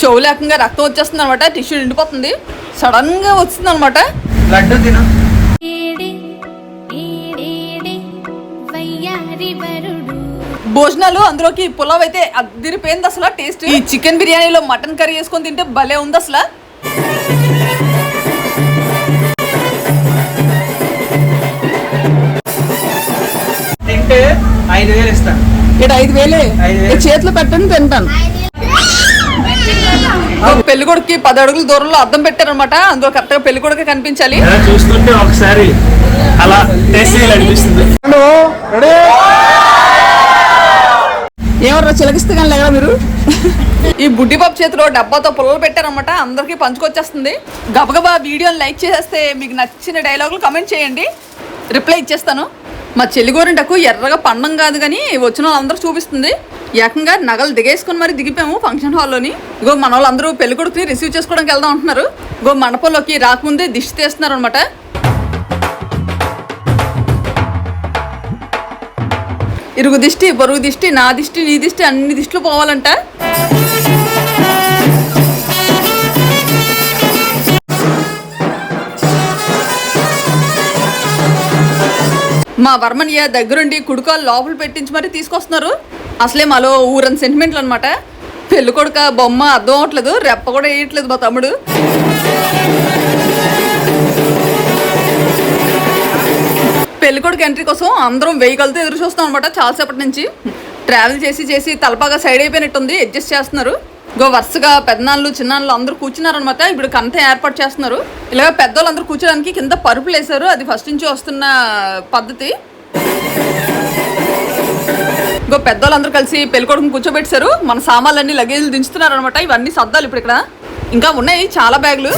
చెవు లేకంగా రక్తం వచ్చేస్తుంది అనమాట టిష్యూ నిండిపోతుంది. సడన్గా వస్తుంది అనమాట లడ్డు తిను. భోజనాలు అందులోకి పులావ్ అయితే అదిరిపోయింది అసలు టేస్ట్. ఈ చికెన్ బిర్యానీలో మటన్ కర్రీ వేసుకొని తింటే భలే ఉంది అసలు. తింటే ఐదు వేలు ఇస్తాను ఇక్కడ ఐదు వేలే. ఐదు వేలు. ఈ చేతిలో పెట్టండి తింటాను. పెళ్ళి కొడుకు పది అడుగుల దూరంలో అద్దం పెట్టారనమాట అందులో కరెక్ట్గా పెళ్ళి కొడుకు కనిపించాలి చూస్తుంటే ఒకసారి అలా చేయాలనిపిస్తుంది ఏమన్నా చిలకిస్తే కానీ లేరా మీరు? ఈ బుడ్డి బాబు చేతిలో డబ్బాతో పుల్లలు పెట్టారనమాట అందరికీ పంచుకొచ్చేస్తుంది. గబగబా వీడియోని లైక్ చేసేస్తే మీకు నచ్చిన డైలాగులు కమెంట్ చేయండి. రిప్లై ఇచ్చేస్తాను. మా చెల్లి గోరింటకు ఎర్రగా పండం కాదు కానీ వచ్చిన వాళ్ళందరూ చూపిస్తుంది. ఏకంగా నగలు దిగేసుకొని మరి దిగిపోయాము ఫంక్షన్ హాల్లోని. ఇగో మన వాళ్ళందరూ పెళ్ళి కొడుకుని రిసీవ్ చేసుకోవడానికి వెళ్దాం అంటున్నారు. ఇగో మండపంలోకి రాకముందే దిష్టి తీస్తున్నారు అనమాట ఇరుగు దిష్టి పొరుగు దిష్టి నా దిష్టి నీ దిష్టి అన్ని దిష్టిలు పోవాలంట. మా వర్మనియ దగ్గరుండి కుడుకాలు లోపల పెట్టించి మరీ తీసుకొస్తున్నారు. అసలే మాలో ఊరని సెంటిమెంట్లు అనమాట పెళ్ళి కొడుక బొమ్మ అర్థం అవట్లేదు రెప్ప కూడా వేయట్లేదు మా తమ్ముడు. పెళ్ళి కొడుకు ఎంట్రీ కోసం అందరం వెహికల్తో ఎదురు చూస్తాం అనమాట చాలాసేపటి నుంచి. ట్రావెల్ చేసి చేసి తలపాగా సైడ్ అయిపోయినట్టుంది అడ్జస్ట్ చేస్తున్నారు. గో వరుసగా పెద్దనాళ్ళు చిన్నాళ్ళు అందరూ కూర్చున్నారనమాట ఇప్పుడు కంత ఏర్పాటు చేస్తున్నారు. ఇలాగ పెద్దోళ్ళు అందరూ కూర్చోడానికి కింద పరుపులు వేశారు. అది ఫస్ట్ నుంచి వస్తున్న పద్ధతి. ఇంకో పెద్దోళ్ళందరూ కలిసి పెళ్ళికొడుకుని కూర్చోబెట్టారు. మన సామాన్లన్నీ లగేజ్లు దించుతున్నారు అనమాట ఇవన్నీ సర్దాలు ఇప్పుడు ఇక్కడ. ఇంకా ఉన్నాయి చాలా బ్యాగులు.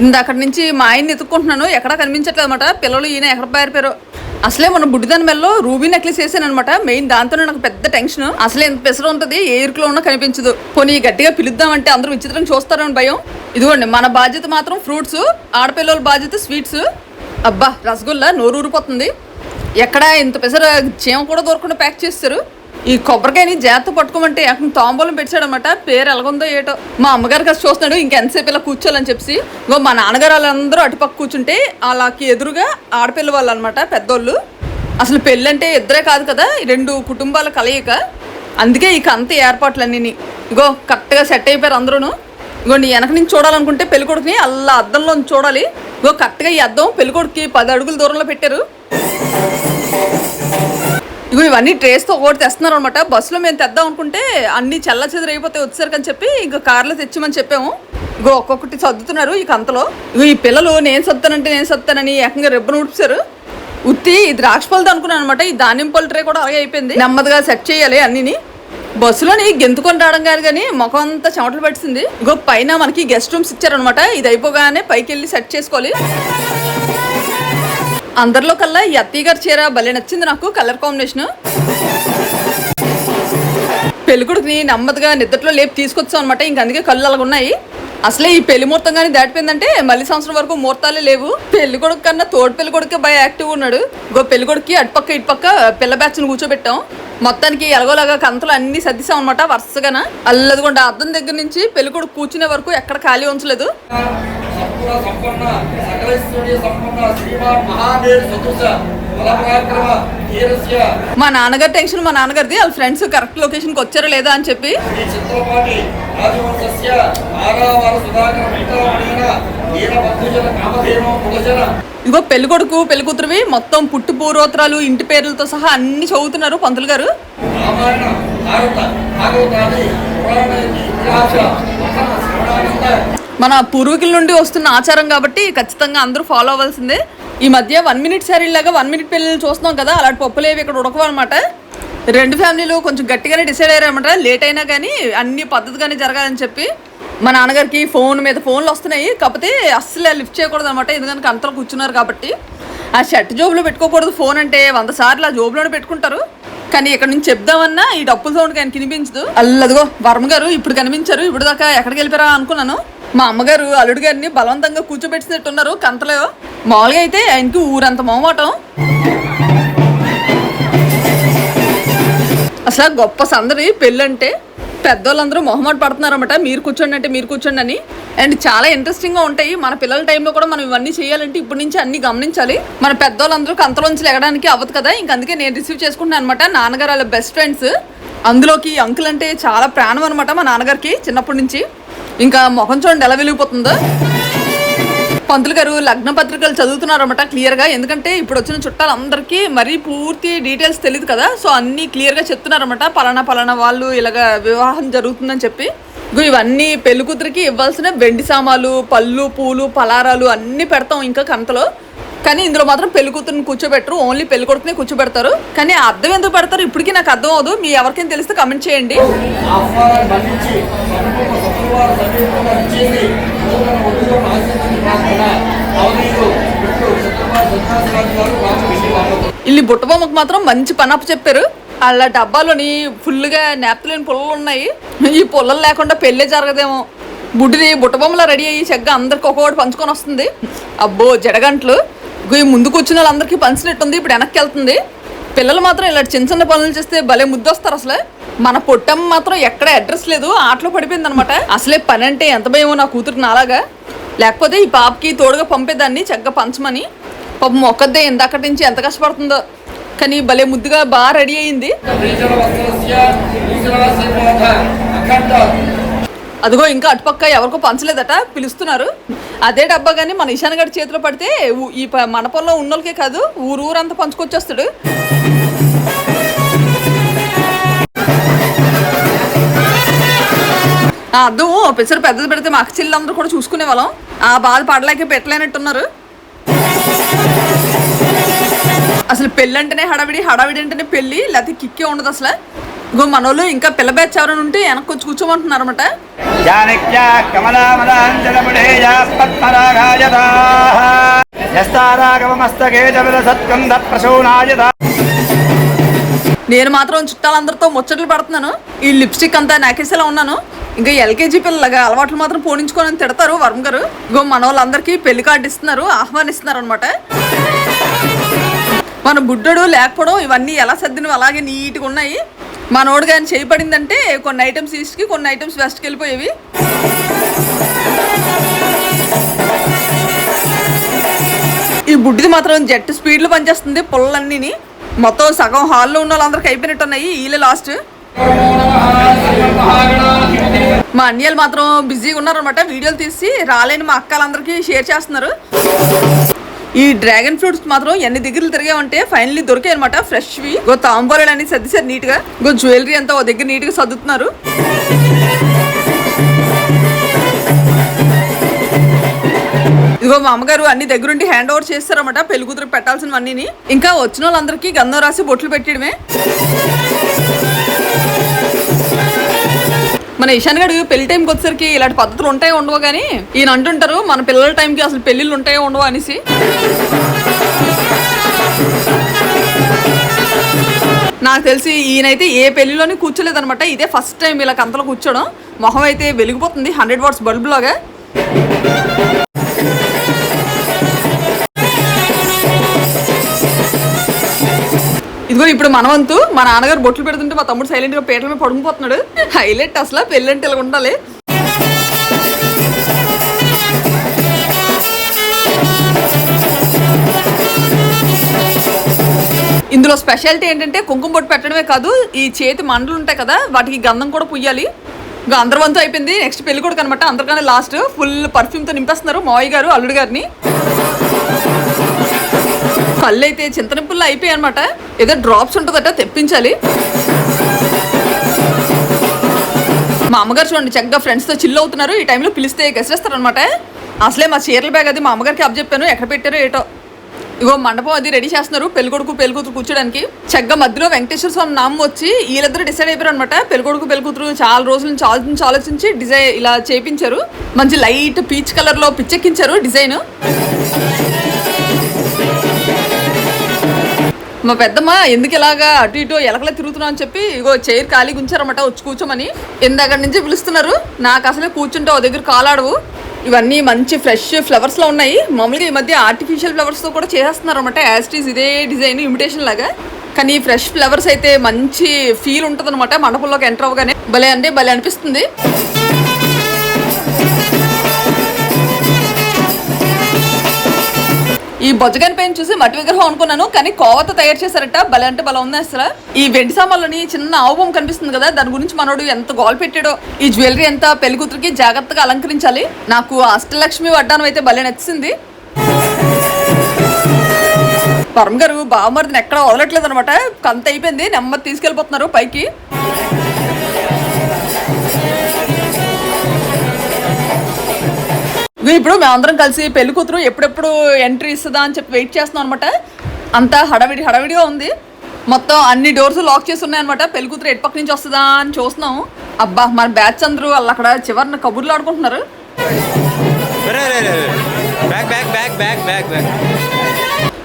ఇందక్కడి నుంచి మా ఆయన్ని ఎత్తుక్కుంటున్నాను. ఎక్కడా కనిపించట్లేదు అనమాట పిల్లలు ఈయన ఎక్కడ పారిపోయారో. అసలే మన బుడ్డిదాని మెల్లో రూబీ నెక్లెస్ వేసాను అనమాట మెయిన్ దాంతోనే నాకు పెద్ద టెన్షన్. అసలే ఎంత పెసర ఉంటుంది ఏ ఇరుకులో ఉన్నా కనిపించదు. పోనీ గట్టిగా పిలుద్దామంటే అందరూ విచిత్రం చూస్తారని భయం. ఇదిగోండి మన బాధ్యత మాత్రం ఫ్రూట్స్ ఆడపిల్లల బాధ్యత స్వీట్స్. అబ్బా రసగుల్లా నోరు ఊరిపోతుంది. ఎక్కడ ఇంత పెసర చీమ కూడా దొరకకుండా ప్యాక్ చేస్తారు. ఈ కొబ్బరికాయని జాగ్రత్త పట్టుకోమంటే ఏకం తాంబూలం పెట్టాడనమాట పేరు ఎలాగుందో ఏటో. మా అమ్మగారు కాస్త చూస్తున్నాడు ఇంకెంతసేపు ఇలా కూర్చోాలని చెప్పి ఇంకో మా నాన్నగారు వాళ్ళందరూ అటుపక్క కూర్చుంటే వాళ్ళకి ఎదురుగా ఆడపిల్ల వాళ్ళు అనమాట పెద్దోళ్ళు. అసలు పెళ్ళంటే ఇద్దరే కాదు కదా ఈ రెండు కుటుంబాల కలయిక. అందుకే ఈ కంత ఏర్పాట్లన్నీ ఇగో కరెక్ట్గా సెట్ అయిపోయారు అందరూనూ. ఇగోండి వెనక నుంచి చూడాలనుకుంటే పెళ్ళికొడుకుని అలా అద్దంలో చూడాలి. ఇగో కరెక్ట్గా ఈ అద్దం పెళ్ళికొడుకుకి పది అడుగుల దూరంలో పెట్టారు. ఇగో ఇవన్నీ ట్రేస్తో ఒకటి తెస్తున్నారు అనమాట బస్సులో మేము తెద్దాం అనుకుంటే అన్ని చల్ల చెదరు అయిపోతాయి వచ్చేసరికి అని చెప్పి ఇంకా కార్లో తెచ్చిమని చెప్పాము. ఇగో ఒక్కొక్కటి సర్దుతున్నారు ఈ కంతలో ఇగో ఈ పిల్లలు నేను సర్దుతానంటే నేను సర్దుతానని ఏకంగా రెబ్బను ఉడిపారు ఉత్తి ఇది ద్రాక్ష పళ్ళది అనుకున్నాను అనమాట ఈ ధాన్యం పళ్ళు ట్రే కూడా అలాగే అయిపోయింది. నెమ్మదిగా సెట్ చేయాలి అన్నిని. బస్సులోని గెంతుకొని రావడం కాదు కానీ ముఖం అంతా చెమటలు పట్టింది. ఇంకో పైన మనకి గెస్ట్ రూమ్స్ ఇచ్చారనమాట ఇది అయిపోగానే పైకి వెళ్ళి సెట్ చేసుకోవాలి. అందరిలో కల్లా ఈ అత్తయ్య గారి చీర భలే నచ్చింది నాకు కలర్ కాంబినేషన్. పెళ్ళికొడుకుని నెమ్మదిగా నిద్రలో లేపి తీసుకొచ్చాం అనమాట ఇంక అందుకే కళ్ళు అలాగ ఉన్నాయి అసలే ఈ పెళ్ళి ముహూర్తం కానీ దాటిపోయిందంటే మళ్ళీ సంవత్సరం వరకు ముహూర్తాలే లేవు. పెళ్ళి కొడుకు కన్నా తోడు పెళ్ళి కొడుకే బాగా యాక్టివ్ ఉన్నాడు. గో పెళ్ళి కొడుకు అటుపక్క ఇటుపక్క పిల్ల బ్యాచ్ని కూర్చోబెట్టాం. మొత్తానికి ఎలాగోలాగా కంతలు అన్ని సర్దిసాం అనమాట వరుసగాన. అల్లదిగొండ అద్దం దగ్గర నుంచి పెళ్ళి కొడుకు కూర్చునే వరకు ఎక్కడ ఖాళీ ఉంచలేదు. సంపూర్ణ సంపన్న సకలైశ్వర్య సంపన్న శ్రీమాన్ మహాదేవ్ ధీరస్య మా నాన్నగారి టెన్షన్ మా నాన్నగారిది. వాళ్ళ ఫ్రెండ్స్ కరెక్ట్ లొకేషన్కి వచ్చారో లేదా అని చెప్పి. ఇదిగో పెళ్ళి కొడుకు పెళ్ళి కూతురువి మొత్తం పుట్టు పూర్వోత్తరాలు ఇంటి పేర్లతో సహా అన్ని చదువుతున్నారు పంతులు గారు. మన పూర్వీకుల నుండి వస్తున్న ఆచారం కాబట్టి ఖచ్చితంగా అందరూ ఫాలో అవ్వాల్సిందే. ఈ మధ్య వన్ మినిట్ శారీ లాగా వన్ మినిట్ పెళ్ళిళ్ళు చూస్తున్నాం కదా అలాంటి పప్పులేవి ఇక్కడ ఉడకవన్నమాట రెండు ఫ్యామిలీలు కొంచెం గట్టిగానే డిసైడ్ అయ్యారనమాట లేట్ అయినా కానీ అన్ని పద్ధతిగానే జరగాలని చెప్పి మా నాన్నగారికి ఫోన్ మీద ఫోన్లు వస్తున్నాయి. కాకపోతే అస్సలు లిఫ్ట్ చేయకూడదు అనమాట ఎందుకంటే అంతలో కూర్చున్నారు కాబట్టి. ఆ షర్ట్ జోబులో పెట్టుకోకూడదు. ఫోన్ అంటే వంద సార్లు ఆ జోబులోనే పెట్టుకుంటారు. కానీ ఇక్కడ నుంచి చెప్దామన్నా ఈ డప్పుల సౌండ్ ఆయన కనిపించదు అల్లదిగో వర్మ గారు ఇప్పుడు కనిపించారు. ఇప్పుడు దాకా ఎక్కడికి వెళ్ళిపోయారా అనుకున్నాను. మా అమ్మగారు అల్లుడు గారిని బలవంతంగా కూర్చోబెట్టినట్టున్నారు కంతలో మామూలుగా అయితే ఆయనకి ఊరంత మొహమాటం. అసలు గొప్ప సందడి పెళ్ళంటే పెద్దోళ్ళందరూ మొహమాట పడుతున్నారన్నమాట. మీరు కూర్చోండి అంటే మీరు కూర్చోండి అని. అండ్ చాలా ఇంట్రెస్టింగ్గా ఉంటాయి. మన పిల్లల టైంలో కూడా మనం ఇవన్నీ చేయాలంటే ఇప్పటి నుంచి అన్ని గమనించాలి. మన పెద్దోళ్ళందరూ కంతలోంచి ఎగడానికి అవ్వదు కదా. ఇంక అందుకే నేను రిసీవ్ చేసుకుంటున్నాను అనమాట నాన్నగారు వాళ్ళ బెస్ట్ ఫ్రెండ్స్ అందులోకి అంకుల్ అంటే చాలా ప్రాణం అనమాట మా నాన్నగారికి చిన్నప్పటి నుంచి. ఇంకా ముఖం చూడండి ఎలా వెలిగిపోతుందో. పంతులు గారు లగ్న పత్రికలు చదువుతున్నారన్నమాట క్లియర్గా. ఎందుకంటే ఇప్పుడు వచ్చిన చుట్టాలందరికీ మరీ పూర్తి డీటెయిల్స్ తెలియదు కదా. సో అన్నీ క్లియర్గా చెప్తున్నారన్నమాట. పలానా పలానా వాళ్ళు ఇలాగ వివాహం జరుగుతుందని చెప్పి. ఇవన్నీ పెళ్ళికూతురికి ఇవ్వాల్సిన వెండి సామాలు పళ్ళు పూలు పలారాలు అన్నీ పెడతాం ఇంకా కంతలో కానీ ఇందులో మాత్రం పెళ్ళి కూతురుని కూర్చోబెట్టరు ఓన్లీ పెళ్ళి కొడుకుని కూర్చోబెడతారు. కానీ అర్థం ఎందుకు పెడతారు? ఇప్పటికీ నాకు అర్థం అవదు. మీ ఎవరికైనా తెలిస్తే కమెంట్ చేయండి. ఇల్లు బుట్టబొమ్మకు మాత్రం మంచి పనప్ప చెప్పారు. అలా డబ్బాలోని ఫుల్గా నేపలేని పుల్లలు ఉన్నాయి. ఈ పుల్లలు లేకుండా పెళ్ళే జరగదేమో. బుడ్డిని బుట్టబొమ్మలా రెడీ అయ్యి చక్కగా అందరికి ఒక్కొక్కటి పంచుకొని వస్తుంది. అబ్బో జడగంటలు. ముందుకు ఈ వాళ్ళందరికీ పంచినట్టుంది ఇప్పుడు వెనక్కి వెళ్తుంది. పిల్లలు మాత్రం ఇలాంటి చిన్న చిన్న పనులు చేస్తే భలే ముద్దొస్తారు అసలే. మన పొట్టమ్మ మాత్రం ఎక్కడ అడ్రస్ లేదు ఆటలో పడిపోయింది అనమాట అసలే పని అంటే ఎంత భయమో నా కూతురు నాలాగా. లేకపోతే ఈ పాపకి తోడుగా పంపేదాన్ని చక్కగా పంచమని. పాపం ఒక్కదే ఇందాకటి నుంచి ఎంత కష్టపడుతుందో. కానీ భలే ముద్దుగా బాగా రెడీ అయింది. అదిగో ఇంకా అటుపక్క ఎవరికో పంచలేదట పిలుస్తున్నారు. అదే డబ్బా కానీ మన ఇషాన్ గడి చేతిలో పడితే ఈ ప- మన పొలంలో ఉన్నోళ్ళకే కాదు ఊరు ఊరంతా పంచుకొచ్చేస్తాడు. ఆ అద్దం పెద్దది పెడితే మా అక్క చెల్లెలందరూ కూడా చూసుకునే వాళ్ళం. ఆ బాధ పడలేక పెట్టలేనట్టున్నారు. అసలు పెళ్ళి అంటేనే హడావిడి హడావిడి అంటేనే పెళ్ళి లేకపోతే కిక్కే ఉండదు అసలు. ఇంకో మనోళ్ళు ఇంకా పిల్ల బ్యాచ్ ఎవరైనా ఉంటే వెనక్కి వచ్చి కూర్చోమంటున్నారు అనమాట నేను మాత్రం చుట్టాలందరితో ముచ్చట్లు పడుతున్నాను. ఈ లిప్స్టిక్ అంతా నాకేసేలా ఉన్నాను. ఇంకా ఎల్కేజీ పిల్లలుగా అలవాట్లు మాత్రం పోనించుకొని తిడతారు వర్మ గారు. ఇంకో మన వాళ్ళందరికీ పెళ్ళి కార్డు ఇస్తున్నారు ఆహ్వానిస్తున్నారు అనమాట మన బుడ్డడు లేకపోవడం ఇవన్నీ ఎలా సర్దినవి అలాగే నీట్గా ఉన్నాయి. మనోడు కానీ చేయబడిందంటే కొన్ని ఐటమ్స్ ఈస్ట్కి కొన్ని ఐటమ్స్ వెస్ట్కి వెళ్ళిపోయేవి. ఈ బుడ్డిది మాత్రం జెట్ స్పీడ్లో పనిచేస్తుంది పుల్లలన్నీని మొత్తం సగం హాల్లో ఉన్న వాళ్ళందరికీ అయిపోయినట్టు ఉన్నాయి వీళ్ళే లాస్ట్ మా అన్నయ్యలు మాత్రం బిజీగా ఉన్నారనమాట వీడియోలు తీసి రాలేని మా అక్కలందరికీ షేర్ చేస్తున్నారు. ఈ డ్రాగన్ ఫ్రూట్స్ మాత్రం ఎన్ని దగ్గరలు తిరిగామంటే ఫైనల్లీ దొరికాయి అనమాట ఫ్రెష్వి గో తాంబూలాలు అన్ని సర్దిసారు నీట్గా గో జ్యువెలరీ అంతా ఓ దగ్గర నీట్గా సర్దుతున్నారు. ఇదిగో మా అమ్మగారు అన్ని దగ్గరుండి హ్యాండ్ ఓవర్ చేస్తారన్నమాట పెళ్ళి కూతురు పెట్టాల్సినవన్నీ ఇంకా వచ్చిన వాళ్ళందరికీ గంధం రాసి బొట్లు పెట్టడమే. మన ఇషాన్ గడు పెళ్ళి టైంకి వచ్చేసరికి ఇలాంటి పద్ధతులు ఉంటాయో ఉండవు కానీ ఈయన అంటుంటారు మన పిల్లల టైంకి అసలు పెళ్ళిళ్ళు ఉంటాయో ఉండవు అనేసి. నాకు తెలిసి ఈయనైతే ఏ పెళ్ళిలోని కూర్చోలేదనమాట ఇదే ఫస్ట్ టైం ఇలా కంతలో కూర్చోడం. మొహం అయితే వెలిగిపోతుంది. హండ్రెడ్ వాట్స్ బల్బ్ ఇదిగో ఇప్పుడు మనవంతు మా నాన్నగారు బొట్లు పెడుతుంటే మా తమ్ముడు సైలెంట్గా పీటల మీద పడుకుపోతున్నాడు హైలైట్ అసలు పెళ్ళంటే ఇలా ఉండాలి. ఇందులో స్పెషాలిటీ ఏంటంటే కుంకుమ బొట్టు పెట్టడమే కాదు ఈ చేతి మండలు ఉంటాయి కదా వాటికి గంధం కూడా పుయ్యాలి. ఇంకా అందరి అయిపోయింది నెక్స్ట్ పెళ్ళి కూడా కనమాట అందరికన్నా లాస్ట్ ఫుల్ పర్ఫ్యూమ్తో నింపేస్తున్నారు మావయ్య గారు అల్లుడు గారిని. పళ్ళు అయితే చింతనిప్పుల్లో అయిపోయాయి అనమాట ఏదో డ్రాప్స్ ఉంటుందట తెప్పించాలి. మా అమ్మగారు చూడండి చక్కగా ఫ్రెండ్స్తో చిల్ అవుతున్నారు. ఈ టైంలో పిలిస్తే గెసేస్తారు అనమాట అసలే మా చీరల బ్యాగ్ అది మా అమ్మగారికి అప్ చెప్పాను ఎక్కడ పెట్టారో ఏటో. ఇగో మండపం అది రెడీ చేస్తున్నారు పెళ్ళికొడుకు పెళ్ళికూతురు కూర్చోడానికి. చక్కగా మధ్యలో వెంకటేశ్వర స్వామి నామం వచ్చి వీళ్ళిద్దరు డిసైడ్ అయిపోయారు అనమాట పెళ్ళికొడుకు పెళ్ళికూతురు చాలా రోజుల నుంచి ఆలోచించి ఆలోచించి డిజైన్ ఇలా చేపించారు. మంచి లైట్ పీచ్ కలర్లో పిచ్చెక్కించారు డిజైన్. మా పెద్దమ్మ ఎందుకు ఇలాగా అటు ఇటు ఎలకలా తిరుగుతున్నావు అని చెప్పి ఇగో చైర్ ఖాళీ గుంచారన్నమాట వచ్చి కూర్చోమని. ఇందాక నుంచి పిలుస్తున్నారు. నాకు అసలే కూర్చుంటే ఓ దగ్గర కాలాడవు. ఇవన్నీ మంచి ఫ్రెష్ ఫ్లవర్స్లో ఉన్నాయి. మామూలుగా ఈ మధ్య ఆర్టిఫిషియల్ ఫ్లవర్స్తో కూడా చేసేస్తున్నారు అనమాట యాస్టీస్ ఇదే డిజైన్ ఇమిటేషన్ లాగా. కానీ ఫ్రెష్ ఫ్లవర్స్ అయితే మంచి ఫీల్ ఉంటుంది అనమాట మండపంలోకి ఎంటర్ అవ్వగానే. భలే అంటే భలే అనిపిస్తుంది. ఈ బొజ్జగన్ పెయిన్ చూసి మట్టి విగ్రహం అనుకున్నాను కానీ కోవత తయారు చేశారట. భలే అంటే భలే ఉంది అసలు. ఈ వెండి సామాన్లని చిన్న ఆవు కనిపిస్తుంది కదా దాని గురించి మనోడు ఎంత గోల్ పెట్టాడో ఈ జ్యువెలరీ ఎంత పెళ్ళి కూతురికి జాగ్రత్తగా అలంకరించాలి. నాకు అష్టలక్ష్మి వడ్డానం అయితే భలే నచ్చింది. పరమ్ గారు బావమరిదిని ఎక్కడ వదలట్లేదు అనమాట కంత అయిపోయింది నెమ్మది తీసుకెళ్ళిపోతున్నారు పైకి. ఇప్పుడు మేమందరం కలిసి పెళ్ళి కూతురు ఎప్పుడెప్పుడు ఎంట్రీ ఇస్తుందా అని చెప్పి వెయిట్ చేస్తున్నాం అనమాట అంతా హడావిడి హడావిడిగా ఉంది. మొత్తం అన్ని డోర్స్ లాక్ చేసి ఉన్నాయి అనమాట పెళ్ళి కూతురు ఎటు పక్క నుంచి వస్తుందా అని చూస్తున్నాం. అబ్బా మన బ్యాచ్ అందరూ వాళ్ళు అక్కడ చివరిన కబుర్లు ఆడుకుంటున్నారు.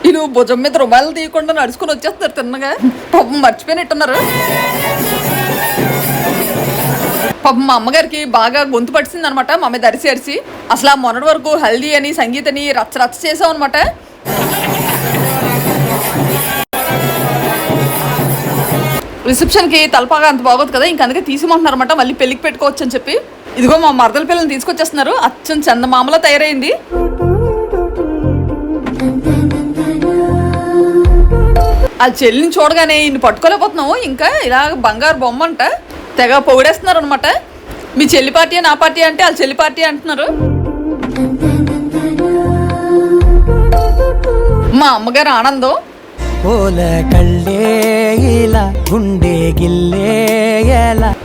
వీళ్ళు భుజం మీద రుమాలు తీయకుండా నడుచుకుని వచ్చేస్తారు తిన్నగా. పాపం మర్చిపోయినట్టున్నారు. పాపం మా అమ్మగారికి బాగా గొంతు పడిసింది అనమాట మా మీద అరిసి అరిసి. అసలు ఆ మొన్నటి వరకు హల్దీ అని సంగీతని అని రచ్చ రచ్చ చేసాం అనమాట రిసెప్షన్కి తలపాగా అంత బాగోదు కదా ఇంక అందుకే తీసిమంటున్నారు అనమాట మళ్ళీ పెళ్ళికి పెట్టుకోవచ్చు అని చెప్పి. ఇదిగో మా మరదల పిల్లల్ని తీసుకొచ్చేస్తున్నారు. అచ్చం చందమామలా తయారైంది. ఆ చెల్లిని చూడగానే ఇన్ని పట్టుకోలేకపోతున్నావు ఇంకా ఇలా బంగారు బొమ్మ అంట. తెగ పొగిడేస్తున్నారు అనమాట మీ చెల్లి పార్టీ నా పార్టీ అంటే వాళ్ళ చెల్లి పార్టీ అంటున్నారు. మా అమ్మగారు ఆనందం.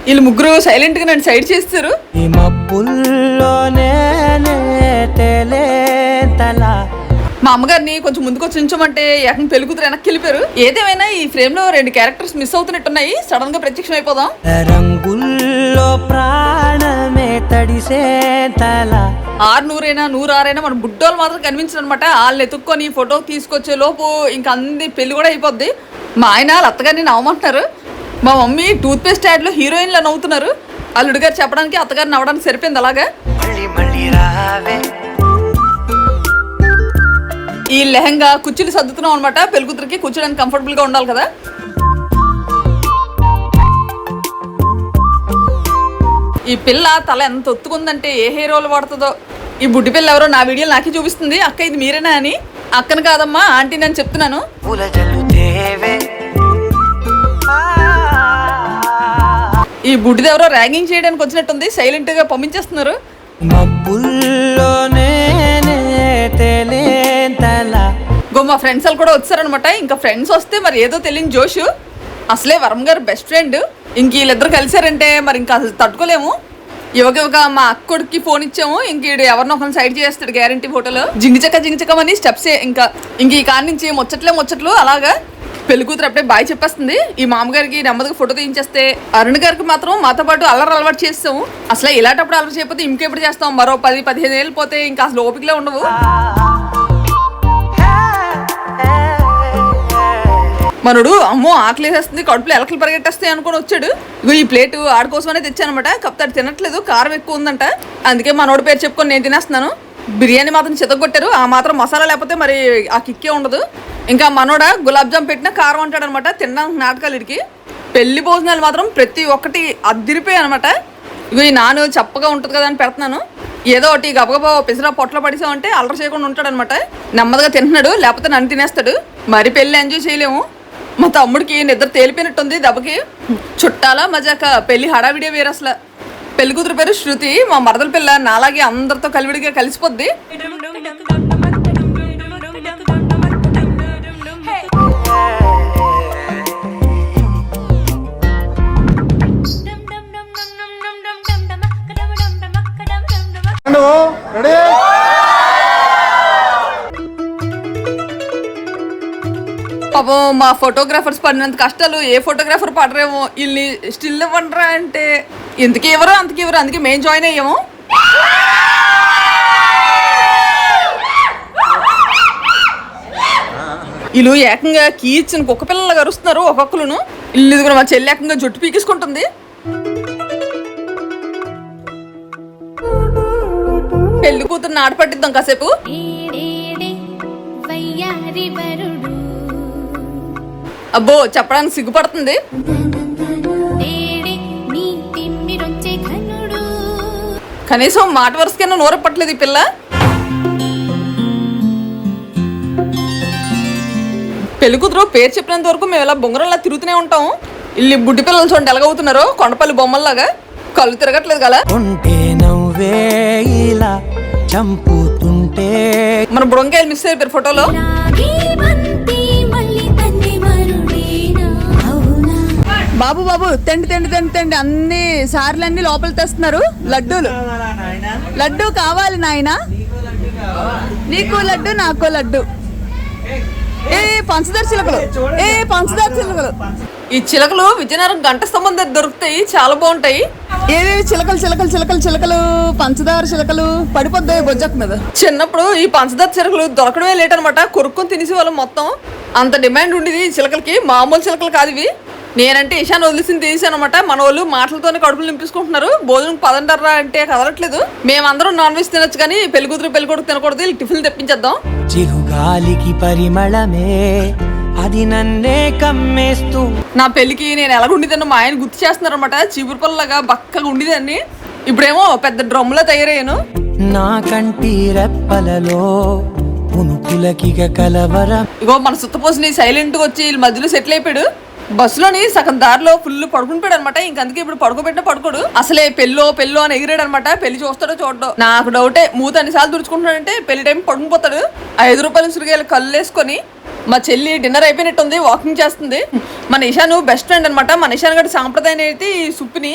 వీళ్ళు ముగ్గురు సైలెంట్గా నన్ను సైడ్ చేస్తారు. మా అమ్మగారిని కొంచెం ముందుకు వచ్చి ఉంచమంటే ఏకం పెళ్ళి కూతురు వెనక్కి వెళ్ళిపోయారు. ఏదేమైనా ఈ ఫ్రేమ్లో రెండు క్యారెక్టర్స్ మిస్ అవుతున్నట్టున్నాయి. సడన్గా ప్రత్యక్షం అయిపోదాం. రంగుల్లో ప్రాణమే తడిసే తల. ఆరు నూరైనా నూరు ఆరైనా మన బుడ్డోలు మాత్రం కనిపించరు అనమాట వాళ్ళని ఎత్తుక్కొని ఫోటో తీసుకొచ్చే లోపు ఇంకా అంది పెళ్ళి కూడా అయిపోద్ది. మా ఆయన వాళ్ళ అత్తగారిని నవ్వమంటున్నారు మా మమ్మీ టూత్ పేస్ట్ యాడ్లో హీరోయిన్లు నవ్వుతున్నారు. అల్లుడు గారు చెప్పడానికి అత్తగారు నవ్వడానికి సరిపోయింది అలాగా. మళ్ళీ మళ్ళీ రావే ఈ లెహంగా కుర్చీలు సర్దుతున్నాం అనమాట పెళ్ళి కూతురికి కూర్చోడానికి కంఫర్టబుల్గా ఉండాలి కదా. ఈ పిల్ల తల ఎంత ఒత్తుకుందంటే ఏ హీరోలు వాడుతుందో. ఈ బుడ్డి పిల్ల ఎవరో నా వీడియోలు నాకే చూపిస్తుంది. అక్క ఇది మీరేనా అని. అక్కను కాదమ్మా ఆంటీ నేను చెప్తున్నాను. ఈ బుడ్డిది ఎవరో ర్యాగింగ్ చేయడానికి వచ్చినట్టుంది. సైలెంట్గా పంపించేస్తున్నారు. మబ్బుల్లోనే తేలే గో మా ఫ్రెండ్స్ వాళ్ళు కూడా వచ్చారనమాట ఇంకా ఫ్రెండ్స్ వస్తే మరి ఏదో తెలియని జోషు. అసలే వరం గారు బెస్ట్ ఫ్రెండ్ ఇంక వీళ్ళిద్దరు కలిసారంటే మరి ఇంకా అసలు తట్టుకోలేము. ఇవక ఇవక మా అక్కడికి ఫోన్ ఇచ్చాము. ఇంక ఈడు ఎవరినో ఒకరిని సైడ్ చేస్తాడు గ్యారంటీ ఫోటోలో జింగిచక్క జింగిచక్కమని స్టెప్స్ ఇంకా ఇంక ఈ కాడి నుంచి ముచ్చట్లే ముచ్చట్లు అలాగా పెళ్ళి కూతురు అప్పుడే బాయ్ చెప్పేస్తుంది. ఈ మామగారికి నెమ్మదిగా ఫోటో తీయించేస్తే అరుణ్ గారికి మాత్రం మాతో పాటు అల్లరి అలవాటు చేస్తాము. అసలు ఇలాంటప్పుడు అలవాటు చేయకపోతే ఇంకెప్పుడు చేస్తాం? మరో పది పదిహేను ఏళ్ళు పోతే ఇంకా అసలు ఓపికలే ఉండవు. మనడు అమ్మో ఆకలిసేస్తుంది కడుపులో ఎలకలు పరిగెట్టేస్తాయి అనుకుని వచ్చాడు. ఇగో ఈ ప్లేట్ ఆడ కోసమనే తెచ్చానమాట కాకపోతే అది తినట్లేదు కారం ఎక్కువ ఉందంట. అందుకే మనోడు పేరు చెప్పుకొని నేను తినేస్తున్నాను. బిర్యానీ మాత్రం చితగొట్టారు ఆ మాత్రం మసాలా లేకపోతే మరి ఆ కిక్కే ఉండదు. ఇంకా మనోడ గులాబ్ జామ్ పెట్టిన కారం అంటాడు అనమాట తినడానికి నాటకాలు ఇడికి. పెళ్ళి భోజనాలు మాత్రం ప్రతి ఒక్కటి అద్దిరిపోయాయి అనమాట. ఇవి నాను చప్పగా ఉంటుంది కదా అని పెడుతున్నాను. ఏదో ఒకటి గబగబా పిసరా పొట్లో పడిసామంటే అల్లరి చేయకుండా ఉంటాడు అనమాట నెమ్మదిగా తింటున్నాడు లేకపోతే నన్ను తినేస్తాడు. మరి పెళ్ళి ఎంజాయ్ చేయలేము. మా తమ్ముడికి నిద్ర తేలిపోయినట్టుంది దెబ్బకి. చుట్టాల మజాక? పెళ్ళి హడావిడే వేరు అసలు. పెళ్ళి కూతురు పేరు శృతి మా మరదల పిల్ల నాలాగే అందరితో కలివిడిగా కలిసిపోద్ది. పాపం మా ఫోటోగ్రాఫర్స్ పడినంత కష్టాలు ఏ ఫోటోగ్రాఫర్ పడరేమో? వీళ్ళని స్టిల్ ఇవ్వండిరా అంటే? ఇంతకీ ఎవరు అందుకే ఎవరు అందుకే మేము జాయిన్ అయ్యాము. వీళ్ళు ఏకంగా కీ ఇచ్చిన కుక్క పిల్లలు గరుస్తున్నారు ఒక్కొక్కరును ఇల్లు ఇదిగో మా చెల్లి ఏకంగా జుట్టు పీకేసుకుంటుంది. పెళ్ళి కూతురు ఆట పట్టిద్దాం కాసేపు అబ్బో చెప్పడానికి సిగ్గుపడుతుంది. కనీసం మాట వరుసకైనా నోరప్పట్లేదు ఈ పిల్ల. పెళ్ళి కూతురు పేరు చెప్పినంత వరకు మేము ఇలా బొంగరంలా తిరుగుతూనే ఉంటాం. ఇల్లు బుడ్డి పిల్లలు చూడండి ఎలాగవుతున్నారో కొండపల్లి బొమ్మల్లాగా. కళ్ళు తిరగట్లేదు కదా. ఉంటే నవ్వే ఇలా చంపుతుంటే. మన బుడంకాయలు మిస్ అయిపోయారు ఫోటోలో. బాబు బాబు తెండి తెండి తెండి తెండి. అన్ని సార్లు అన్ని లోపల తెస్తున్నారు. లడ్డూలు. లడ్డు కావాలి నాయన. నీకు లడ్డు నాకు లడ్డు. ఏ పంచదార చిలకలు. ఏ పంచదార చిలకలు. ఈ చిలకలు విజయనగరం గంట దగ్గర దొరుకుతాయి చాలా బాగుంటాయి. ఏవేవి చిలకలు చిలకలు చిలకలు చిలకలు పంచదార చిలకలు పడిపోద్దాయి బొజ్జక్ మీద? చిన్నప్పుడు ఈ పంచదార చిలకలు దొరకడమే లేట్ అనమాట కొరుక్కొని తినేసి వాళ్ళం మొత్తం. అంత డిమాండ్ ఉండేది ఈ చిలకలకి. మామూలు చిలకలు కాదు ఇవి. నేనంటే ఇషాన్ వదిలేసింది తీసాను అనమాట మన వాళ్ళు మాటలతోనే కడుపులు నింపించుకుంటున్నారు భోజనం పదండర్రా అంటే కదలట్లేదు. మేమందరం నాన్ వెజ్ తినొచ్చు కానీ పెళ్ళి కూతురు పెళ్ళి కొడుకు తినకూడదు టిఫిన్ తెప్పించేద్దాం. చిరుగాలికి పరిమళమే. అది నన్నే కమ్మేస్తూ. నా పెళ్ళికి నేను ఎలా ఉండిదాన్ని మా ఆయన గుర్తు చేస్తున్నారు అనమాట చీపురు పల్లగా బక్కగా ఉండేదాన్ని ఇప్పుడేమో పెద్ద డ్రమ్ములో తయారయ్యాను. నా కంటి రెప్పలలో పునుకులకిగ కలవరం. ఇగో మన సుత్తపోసిని సైలెంట్గా వచ్చి వీళ్ళ మధ్యలో సెటిల్ అయిపోయాడు. బస్సులోని సగం దారిలో ఫుల్ పడుకుని పోయాడు అనమాట ఇంకందుకే ఇప్పుడు పడుకోబెట్టిన పడుకోడు. అసలే పెళ్ళో పెళ్ళో అని ఎగిరాడు అనమాట పెళ్ళి చూస్తాడో చూడడో. నాకు డౌటే మూత అన్నిసార్లు తుడుచుకుంటున్నాడంటే పెళ్ళి టైం పడుకుని పోతాడు. ఐదు రూపాయలు సురిగాయలు కళ్ళు వేసుకొని మా చెల్లి డిన్నర్ అయిపోయినట్టుంది వాకింగ్ చేస్తుంది. మన ఇషాను బెస్ట్ ఫ్రెండ్ అనమాట మన ఇషాన్ గారి సాంప్రదాయం అయితే ఈ సుప్పిని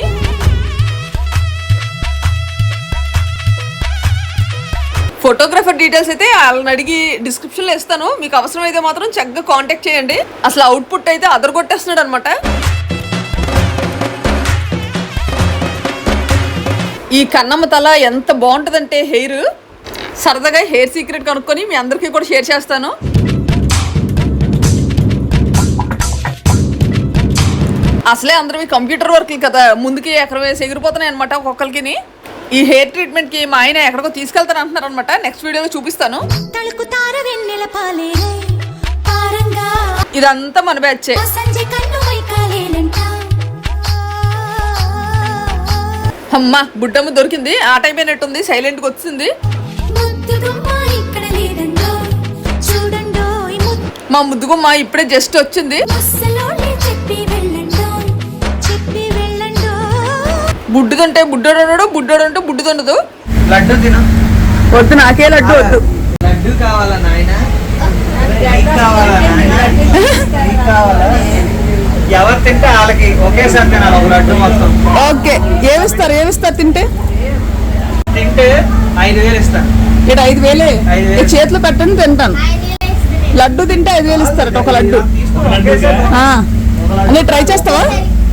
ఫోటోగ్రాఫర్ డీటెయిల్స్ అయితే వాళ్ళని అడిగి డిస్క్రిప్షన్లో ఇస్తాను. మీకు అవసరం అయితే మాత్రం చక్కగా కాంటాక్ట్ చేయండి. అసలు అవుట్పుట్ అయితే అదర్ కొట్టేస్తున్నాడు అనమాట ఈ కన్నమ్మ తల ఎంత బాగుంటుందంటే హెయిర్. సరదాగా హెయిర్ సీక్రెట్ కనుక్కొని మీ అందరికీ కూడా షేర్ చేస్తాను. అసలే అందరూ కంప్యూటర్ వర్క్లు కదా ముందుకి ఎక్కడ వేసి ఎగిరిపోతున్నాయి అనమాట ఒక్కొక్కరికి ఈ హెయిర్ ట్రీట్మెంట్కి మా ఆయన ఎక్కడికో తీసుకెళ్తాను అంటున్నారు అనమాట నెక్స్ట్ వీడియోలో చూపిస్తాను. ఇదంతా మన బ్యాచే. అమ్మ బుడ్డమ్మ దొరికింది. ఆ టైం అయినట్టుంది సైలెంట్గా వచ్చింది మా ముద్దుగుమ్మ ఇప్పుడే జస్ట్ వచ్చింది. బుడ్డుదంటే బుడ్డోడు ఉండడు బుడ్డోడు అంటే బుడ్డుదుండదు లడ్డు తిను. వద్దు నాకే లడ్డు వద్దు. లడ్డు కావాలా నాయన? నీకు కావాలా నాయన? నీకు కావాలా? ఎవరు తింటే వాళ్ళకి ఒకేసారి తినాలి ఒక లడ్డు మొత్తం. ఓకే ఏమిస్తారు ఏమిస్తారు తింటే? తింటే ఐదు వేలు ఇస్తాను ఇక్కడ ఐదు వేలే? ఐదు చేతిలో పెట్టండి తింటాను. లడ్డు తింటే ఐదు వేలు ఇస్తారట ఒక లడ్డు. అన్నీ ట్రై చేస్తావా?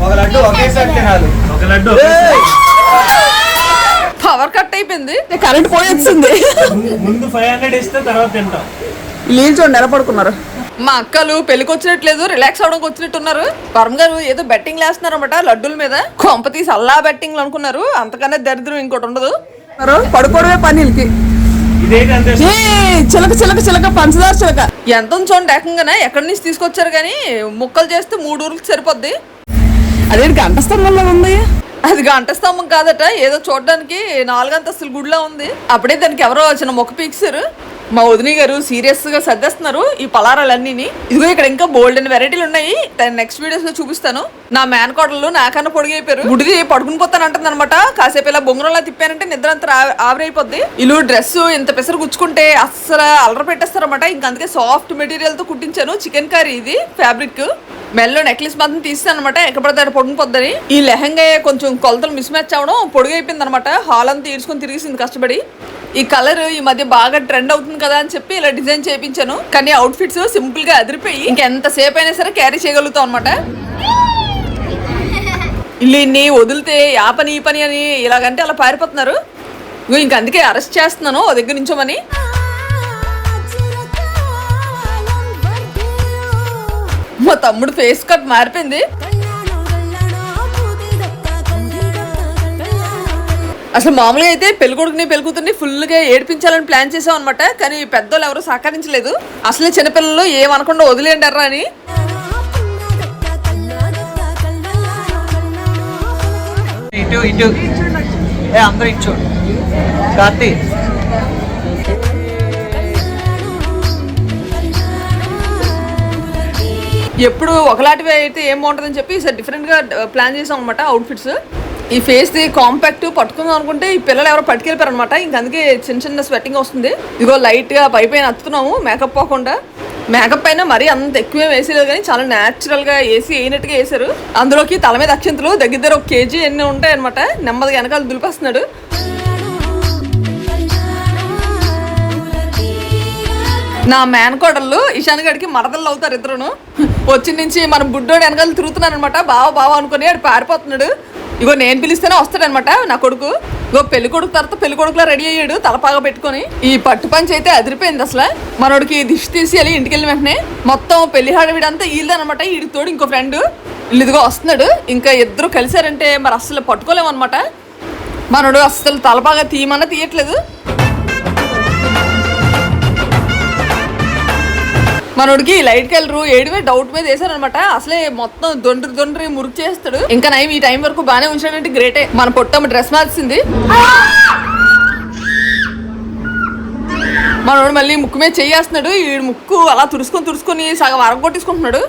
ఒక లడ్డు ఒకేసారి తినాలి. ఒక లడ్డు పవర్ కట్ అయిపోయింది. కరెంట్ పోయి వచ్చింది ముందు ఫైవ్ హండ్రెడ్ ఇస్తే తర్వాత తింటాం. వీళ్ళు చూడండి ఎలా పడుకున్నారు మా అక్కలు పెళ్ళికి వచ్చినట్లేదు రిలాక్స్ అవడానికి వచ్చినట్టున్నారు. పరమ్ గారు ఏదో బెట్టింగ్ వేస్తున్నారు అనమాట లడ్డూల మీద. కొంప తీసి అల్లా బెట్టింగ్ అనుకున్నారు. అంతకన్నా దరిద్రం ఇంకోటి ఉండదు. పడుకోవడమే పనీలకి ఇదేంటి అంతే ఏ చిలక చిలక చిలక పంచదార చిలక. ఎంత చూడండి ఏకంగానే ఎక్కడి నుంచి తీసుకొచ్చారు కానీ ముక్కలు చేస్తే మూడు ఊర్లకు సరిపోద్ది. అదే గంట స్తంభంలో ఉంది? అది గంట స్తంభం కాదట. ఏదో చూడడానికి నాలుగంతస్తుల గుడిలా ఉంది. అప్పుడే దానికి ఎవరో చిన్న మొక్క పీక్సారు. మా వదిని గారు సీరియస్గా సర్దేస్తున్నారు ఈ పలారాలన్నీ ఇదిగో ఇక్కడ ఇంకా బోల్డ్ అండ్ వెరైటీలు ఉన్నాయి. నెక్స్ట్ వీడియోస్లో చూపిస్తాను. నా మేన్ కోటలు నాకన్నా పొడిగైపోయారు గుడిది పడుకుని పోతాను అంటుంది అనమాట కాసేపు ఇలా బొంగరంలా తిప్పానంటే నిద్ర అంతా ఆవిరైపోద్ది. ఇల్లు డ్రెస్ ఇంత పెసరు గుచ్చుకుంటే అస్సలు అలర పెట్టేస్తారన్నమాట. ఇంకా అందుకే సాఫ్ట్ మెటీరియల్తో కుట్టించాను. చికెన్ కర్రీ ఇది ఫ్యాబ్రిక్ మెల్లో నెక్లెస్ మాత్రం తీస్తాను అనమాట ఎక్కడపడతాడు పొడుగు పొద్దని. ఈ లెహంగా కొంచెం కొలతలు మిస్ మ్యాచ్ అవడం పొడుగైపోయింది అనమాట హాల్ అంతా తీర్చుకొని తిరిగింది కష్టపడి. ఈ కలర్ ఈ మధ్య బాగా ట్రెండ్ అవుతుంది కదా అని చెప్పి ఇలా డిజైన్ చేయించాను. కానీ అవుట్ఫిట్స్ సింపుల్గా అదిరిపోయి ఇంకెంతసేపు అయినా సరే క్యారీ చేయగలుగుతాం అనమాట ఇల్లు వదిలితే ఆ పని ఈ పని అని ఇలాగంటే అలా పారిపోతున్నారు. ఇంక అందుకే అరెస్ట్ చేస్తున్నాను ఓ దగ్గర నుంచోమని మా తమ్ముడు ఫేస్ కట్ మారిపోయింది. అసలు మామూలుగా అయితే పెళ్ళికొడుకుని పెళ్ళికూతుర్ని ఫుల్గా ఏడిపించాలని ప్లాన్ చేసాం అనమాట కానీ పెద్దోళ్ళు ఎవరు సహకరించలేదు. అసలే చిన్నపిల్లలు ఏమనకుండా వదిలేండర్రా అని. ఏ అందరూ ఎప్పుడు ఒకలాంటివి అయితే ఏం బాగుంటుందని చెప్పి సార్ డిఫరెంట్గా ప్లాన్ చేసాం అనమాట అవుట్ఫిట్స్ ఈ ఫేస్ ది కాంపాక్ట్ పట్టుకుందాం అనుకుంటే ఈ పిల్లలు ఎవరో పట్టుకెళ్ళిపోయారు అనమాట ఇంక అందుకే చిన్న చిన్న స్వెట్టింగ్ వస్తుంది. ఇదిగో లైట్గా పై పైన అత్తుతున్నాము మేకప్ పోకుండా. మేకప్ పైన మరీ అంత ఎక్కువే వేసేలేదు కానీ చాలా న్యాచురల్గా వేసి వేయినట్టుగా వేసారు అందులోకి తల మీద అక్షంతలు దగ్గర దగ్గర ఒక కేజీ ఎన్ని ఉంటాయి అనమాట నెమ్మదిగా వెనకాల దులిపేస్తున్నాడు. నా మేనకోడళ్ళు ఇషాన్ గడికి మరదళ్ళు అవుతారు ఇద్దరును. వచ్చి నుంచి మన బుడ్డోడు వెనకాల తిరుగుతున్నాను అనమాట బావ బావ అనుకుని ఆడు పారిపోతున్నాడు. ఇగో నేను పిలిస్తేనే వస్తాడనమాట నా కొడుకు. ఇగో పెళ్ళి కొడుకు తర్వాత పెళ్ళి కొడుకులా రెడీ అయ్యాడు తలపాగా పెట్టుకొని. ఈ పట్టు పంచి అయితే అదిరిపోయింది అసలు. మనోడికి దిష్టి తీసి వెళ్ళి ఇంటికి వెళ్ళిన వెంటనే మొత్తం పెళ్ళి హడావిడంతా వీళ్ళదనమాట వీడి తోడు ఇంకో ఫ్రెండ్. వీళ్ళు ఇదిగో వస్తున్నాడు. ఇంకా ఇద్దరు కలిసారంటే మరి అసలు పట్టుకోలేమన్నమాట మనోడు అసలు తలపాగా తీయమన్నా తీయట్లేదు. మనోడికి లైట్ కలర్ ఏడువే డౌట్ మీద వేసారనమాట అసలే మొత్తం దొండ్రి దొండ్రి మురుకు చేస్తాడు. ఇంకా నయం ఈ టైం వరకు బాగానే ఉంచాడంటే గ్రేటే మన పొట్టమ్మ డ్రెస్ మార్చింది. మనోడు మళ్ళీ ముక్కు మీద చెయ్యేస్తున్నాడు ఈ ముక్కు అలా తుడుచుకొని తుడుచుకొని సగం అరగొట్టేసుకుంటున్నాడు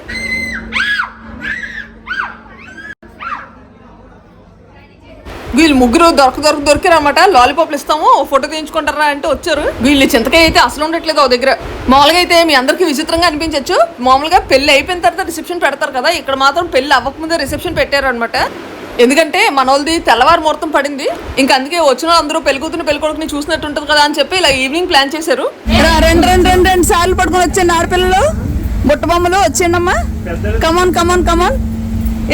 వీళ్ళు ముగ్గురు దొరక దొరక దొరికారన్నమాట. లాలీపాప్లు ఇస్తాము ఓ ఫోటో తీయించుకుంటారా అంటే వచ్చారు. వీళ్ళు చింతకాయ అయితే అసలు ఉండట్లేదు ఓ దగ్గర. మామూలుగా అయితే మీ అందరికీ విచిత్రంగా అనిపించవచ్చు మామూలుగా పెళ్ళి అయిపోయిన తర్వాత రిసెప్షన్ పెడతారు కదా ఇక్కడ మాత్రం పెళ్ళి అవ్వకముందే రిసెప్షన్ పెట్టారు అనమాట ఎందుకంటే మన వాళ్ళది తెల్లవారు ముహూర్తం పడింది. ఇంకా అందుకే వచ్చిన అందరూ పెళ్ళికూతురు పెళ్ళికొడుకుని కొడుకుని చూసినట్టు ఉంటుంది కదా అని చెప్పి ఇలా ఈవినింగ్ ప్లాన్ చేశారు. రెండు రెండు రెండు రెండు సార్లు పడుకొని వచ్చాను ఆడపిల్లలు. బుట్ట బొమ్మలు వచ్చేయండమ్మా. Come on come on come on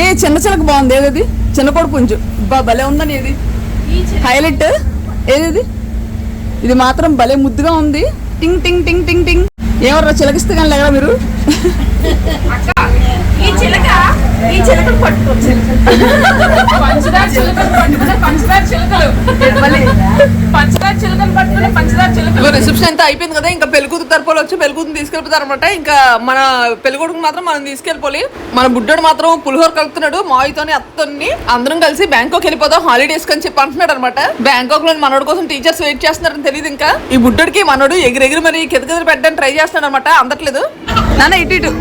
ఏ చిన్న చిలక బాగుంది ఏదది? చిన్న కొడుకు పుంజు. బా భలే ఉందని ఏది హైలైట్ ఏది? ఇది? ఇది మాత్రం భలే ముద్దుగా ఉంది. టింగ్ టింగ్ టింగ్ టింగ్ టింగ్. ఏమర్రా చిలకిస్తే కానీ లేరా మీరు? ఈ చిలక ఈ చిలకలు. పట్టుకోవచ్చు పంచదార చిలకలు పట్టుకునే పంచదార చిలకలు. పంచదార చిలకలు పట్టుకునే పంచదార చిలకలు. రిసెప్షన్ అంతా అయిపోయింది కదా? ఇంకా పెళ్ళి కూతురు తరపులు వచ్చి పెళ్ళి కూతురు తీసుకెళ్ళిపోతారు అనమాట ఇంకా మన పెళ్ళి కొడుకు మాత్రం మనం తీసుకెళ్ళిపోయి మన బుడ్డోడు మాత్రం పులిహోర కలుపుతున్నాడు. మాయితోని అత్తని అందరం కలిసి బ్యాంకాక్ వెళ్ళిపోదాం. హాలిడేస్ అని చెప్పి అంటున్నాడు అనమాట బ్యాంకాక్లో మనోడి కోసం టీచర్స్ వెయిట్ చేస్తున్నారని తెలియదు ఇంకా. ఈ బుడ్డోడికి మనోడు ఎగిరెగిరి మరి కితకితలు పెట్టడానికి ట్రై చేస్తున్నాడు అనమాట అందట్లేదు. నాన్న ఇటు ఇటు.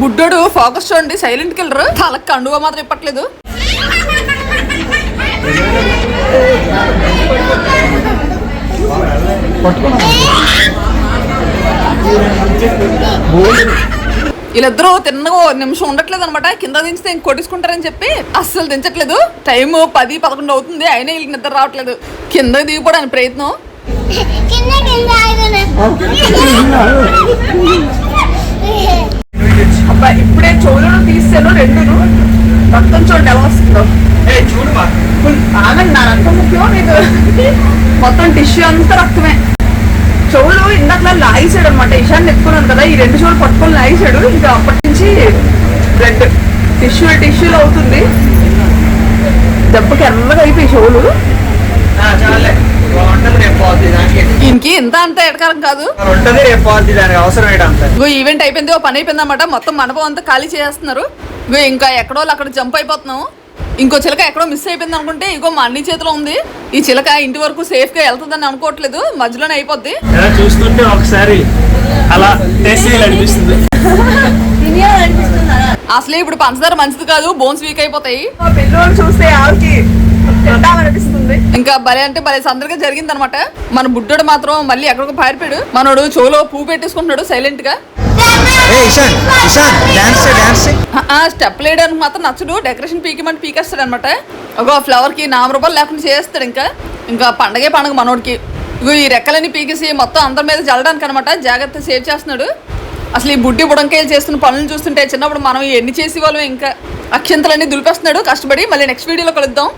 బుడ్డోడు ఫోకస్ చూడండి సైలెంట్ కిల్లర్ తలకు కండువా మాత్రం ఇప్పట్లేదు. వీళ్ళిద్దరూ తిన్నగా నిమిషం ఉండట్లేదు అనమాట కింద దించితే ఇంక కొట్టించుకుంటారని చెప్పి అస్సలు దించట్లేదు. టైం పది పదకొండు అవుతుంది. అయినా వీళ్ళకి నిద్ర రావట్లేదు. కింద దిగిపోవడానికి ప్రయత్నం. అబ్బా ఇప్పుడే చెవులను తీసాను రెండు రక్తం చూడండి ఎలా వస్తుందో. చూడు మా నా రక్తం ముఖ్యం నీకు? మొత్తం టిష్యూ అంతా రక్తమే. చెవులు ఇందాక లాగేసాడు అనమాట ఇషాన్ని ఎత్తుకున్నాను కదా ఈ రెండు చెవులు పట్టుకొని లాగేసాడు ఇంకా అప్పటి నుంచి బ్లడ్ టిష్యూ టిష్యూలు అవుతుంది. దెబ్బకి ఎర్రగా అయిపోయి చెవులు. ఆ, చాలే. ఉంటది రేపు పోద్ది దానికి. ఇంకి ఇంత అంత ఎడకారం కాదు. మరి ఉంటది రేపు పోద్ది దానికి అవసరం ఏంటంత ఇగో ఈవెంట్ అయిపోయింది ఓ పని అయిపోయింది అనమాట మొత్తం మండపం అంతా ఖాళీ చేస్తున్నారు. ఇగో ఇంకా ఎక్కడో వాళ్ళు అక్కడ జంప్ అయిపోతున్నాము. ఇంకో చిలక ఎక్కడో మిస్ అయిపోయింది అనుకుంటే ఇగో మా అన్ని చేతిలో ఉంది. ఈ చిలక ఇంటి వరకు సేఫ్గా వెళ్తుందని అనుకోవట్లేదు. మధ్యలోనే అయిపోద్ది. చూస్తుంటే ఒకసారి అలా అసలే ఇప్పుడు పంచదార మంచిది కాదు బోన్స్ వీక్ అయిపోతాయి. చూస్తే ఇంకా భలే అంటే భలే సందడిగా జరిగింది అనమాట మన బుడ్డోడు మాత్రం మళ్ళీ ఎక్కడికో పారిపోయాడు. మనోడు చెవులో పువ్వు పెట్టేసుకుంటున్నాడు సైలెంట్గా. ఏ ఇషాన్ ఇషాన్ డాన్స్ డాన్స్ ఆ స్టెప్ లేడానికి మాత్రం నచ్చడు. డెకరేషన్ పీకిమంటే పీకేస్తాడు అనమాట ఒక ఫ్లవర్కి నామ రూపాయలు లేకుండా చేస్తాడు ఇంకా. ఇంకా పండగే పండగ మనోడికి. ఇగో ఈ రెక్కలన్నీ పీకేసి మొత్తం అందరి మీద జల్లడానికి అనమాట జాగ్రత్త సేవ్ చేస్తున్నాడు. అసలు ఈ బుడ్డి బుడంకాయలు చేస్తున్న పనులు చూస్తుంటే చిన్నప్పుడు మనం ఎన్ని చేసేవాళ్ళం ఇంకా. అక్షంతలన్నీ దులిపేస్తున్నాడు. కష్టపడి మళ్ళీ నెక్స్ట్ వీడియోలో కలుద్దాం.